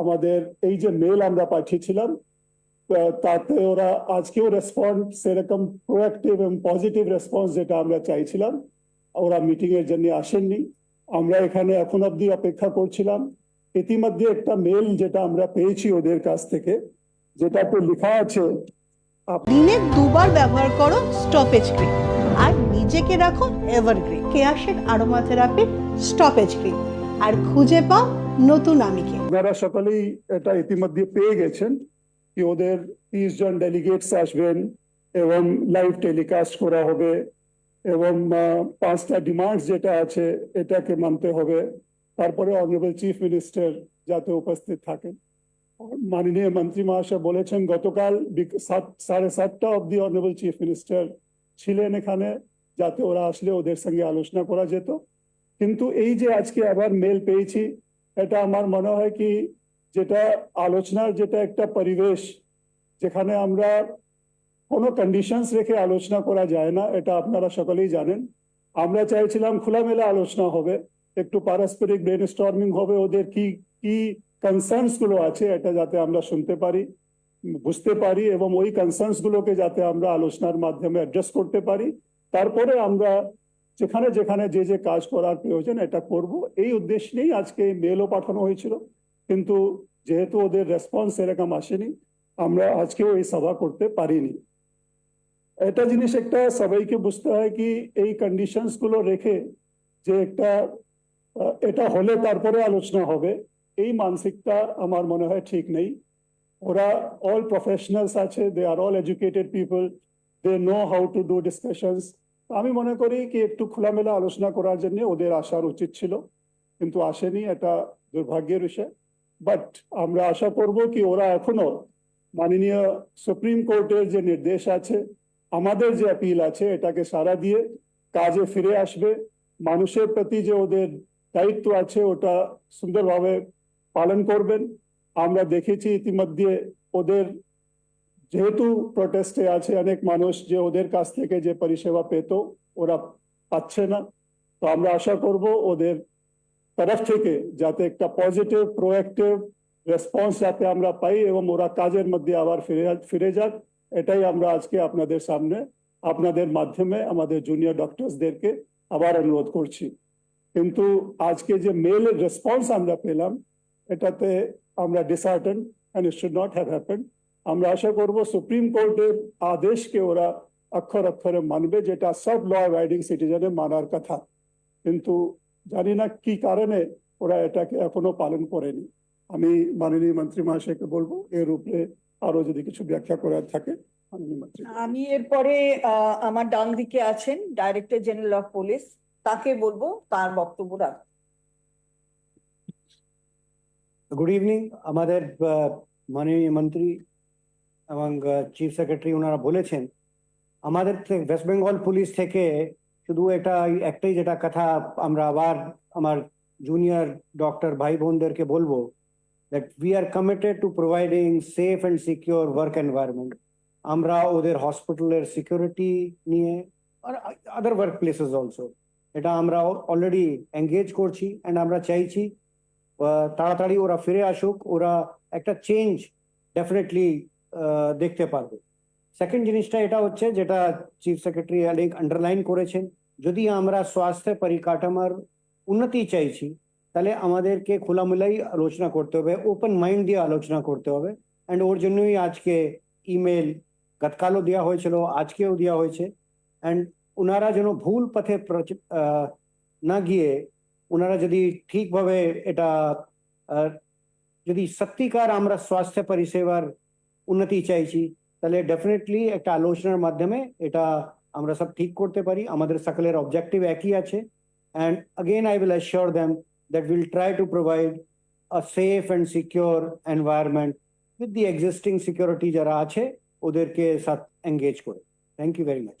আমাদের এই যে মেল আমরা পাঠিয়েছিলাম তাতে ওরা আজকেও রেসপন্স সেরকম প্রোয়াক্টিভ এবং পজিটিভ রেসপন্স যেটা আমরা চাইছিলাম, ওরা মিটিং এর জন্য আসেননি। আমরা এখানে এখন অব্দি অপেক্ষা করছিলাম। ইতিমধ্যে একটা মেল যেটা আমরা পেয়েছি ওদের কাছ থেকে যেটা যেটাতে লেখা আছে দিনে দুবার ব্যবহার করো স্টপেজ ক্রিম আর নিজেকে রাখো এভারগ্রিন কেয়াশেড আরোমা থেরাপির স্টপেজ ক্রিম আর খুঁজে পাও নতুন আমিকে। আপনারা সকলেই এটা ইতিমধ্যে পেয়ে গেছেন কি ওদের তিরিশ জন ডেলিগেটস আসবেন এবং লাইভ টেলিকাস্ট করা হবে এবং পাঁচটা ডিমান্ডস যেটা আছে এটাকে মানতে হবে। তারপরে অনারেবল চিফ মিনিস্টার যাতে উপস্থিত থাকেন। মাননীয় মন্ত্রী মহাশয় বলেছেন, গতকাল সাড়ে সাতটা অব্দি অনারেবল চিফ মিনিস্টার ছিলেন এখানে যাতে ওরা আসলে ওদের সঙ্গে আলোচনা করা যেত। কিন্তু এই যে আজকে আবার মেল পেয়েছি এটা আমার মনে হয় কি, যেটা আলোচনার যেটা একটা পরিবেশ, যেখানে আমরা কোনো কন্ডিশনস রেখে আলোচনা করা যায় না, এটা আপনারা সকলেই জানেন। আমরা চাইছিলাম খোলামেলা আলোচনা হবে, একটু পারস্পরিক ব্রেন স্টর্মিং হবে, ওদের কি কি কনসার্নসগুলো আছে এটা যাতে আমরা শুনতে পারি, বুঝতে পারি এবং ওই কনসার্নস গুলোকে যাতে আমরা আলোচনার মাধ্যমে অ্যাড্রেস করতে পারি। তারপরে আমরা যেখানে যেখানে যে যে কাজ করার প্রয়োজন এটা করব। এই উদ্দেশ্য নিয়েই আজকে মেলও পাঠানো হয়েছিল। কিন্তু যেহেতু ওদের রেসপন্স এরকম আসেনি, আমরা আজকেও এই সভা করতে পারিনি। এটা জিনিস একটা সবাইকে বুঝতে হয় কি, এই কন্ডিশনসগুলো রেখে যে একটা এটা হলে তারপরে আলোচনা হবে, এই মানসিকতা আমার মনে হয় ঠিক নেই। ওরা অল প্রফেশনালস আছে they are all educated people they know how to do discussions আমি মনে করি কি একটু খোলামেলা আলোচনা করার জন্য ওদের আসার উচিত ছিল। কিন্তু আসেনি, এটা দুর্ভাগ্যের বিষয়। বাট আমরা আশা করব কি ওরা এখনও মাননীয় সুপ্রিম কোর্টের যে নির্দেশ আছে, আমাদের যে আপিল আছে, এটাকে সারা দিয়ে কাজে ফিরে আসবে। মানুষের প্রতি যে ওদের দায়িত্ব আছে, ওটা সুন্দরভাবে পালন করবেন। আমরা দেখেছি ইতিমধ্যে ওদের যেহেতু প্রোটেস্টে আছে অনেক মানুষ যে ওদের কাছ থেকে যে পরিষেবা পেত, ওরা পাচ্ছে না। তো আমরা আশা করব ওদের তরফ থেকে যাতে একটা পজিটিভ প্রোয়াক্টিভ রেসপন্স যাতে আমরা পাই এবং ওরা কাজের মধ্যে আবার ফিরে ফিরে যাক, এটাই আমরা আজকে আপনাদের সামনে, আপনাদের মাধ্যমে আমাদের জুনিয়র ডক্টরসদেরকে আবার অনুরোধ করছি। কিন্তু আজকে যে মেলের রেসপন্স আমরা পেলাম, এটাতে আমরা disheartened and it should not have happened আমরা আশা করব সুপ্রিম কোর্টের আদেশকে ওরা অক্ষর অক্ষরে মানবে যেটা সব ল অ্যাবাইডিং সিটিজেনে মানার কথা। কিন্তু জানি না কি কারণে ওরা এটাকে এখনও পালন করেনি। আমি মাননীয় মন্ত্রী মহাশয়কে বলব এর উপরে আরও যদি কিছু ব্যাখ্যা করার থাকে আমি এরপরে আহ, আমার ডান দিকে আছেন ডাইরেক্টর জেনারেল অফ পুলিশ তাকে বলব তার বক্তব্য রাখ গুড ইভিনিং আমাদের আহ, মাননীয় মন্ত্রী এবং চিফ সেক্রেটারি ওনারা বলেছেন, আমাদের ওয়েস্ট বেঙ্গল পুলিশ থেকে শুধু এটা একটাই যেটা কথা আমরা আবার আমার জুনিয়র ডক্টর ভাই বোনদেরকে বলব that we are committed to providing safe and secure work environment আমরা ওদের হসপিটালের সিকিউরিটি নিয়ে, আর আদার ওয়ার্ক প্লেসেস অলসো এটা আমরা অলরেডি এঙ্গেজ করছি অ্যান্ড আমরা চাইছি তাড়াতাড়ি ওরা ফিরে আসুক, ওরা একটা চেঞ্জ ডেফিনেটলি দেখতে পারবে। সেকেন্ড জিনিসটা এটা হচ্ছে যেটা চিফ সেক্রেটারি অনেক আন্ডারলাইন করেছেন, যদি আমরা স্বাস্থ্য পরিকাঠামোর উন্নতি চাইছি, তাহলে আমাদেরকে খোলামেলাই আলোচনা করতে হবে ওপেন মাইন্ড দিয়ে আলোচনা করতে হবে। অ্যান্ড ওর জন্যই আজকে ইমেল গতকালও দেওয়া হয়েছিল, আজকেও দেওয়া হয়েছে। অ্যান্ড ওনারা যেন ভুল পথে না গিয়ে ওনারা যদি ঠিকভাবে এটা যদি সত্যিকার আমরা স্বাস্থ্য পরিষেবার উন্নতি চাইছি, তাহলে ডেফিনেটলি একটা আলোচনার মাধ্যমে এটা আমরা সব ঠিক করতে পারি। আমাদের সকলের অবজেক্টিভ একই আছে। And again I will assure them that will try to provide a safe and secure environment with the existing security যারা আছে, ওদেরকে সাথ এঙ্গেজ করে। Thank you very much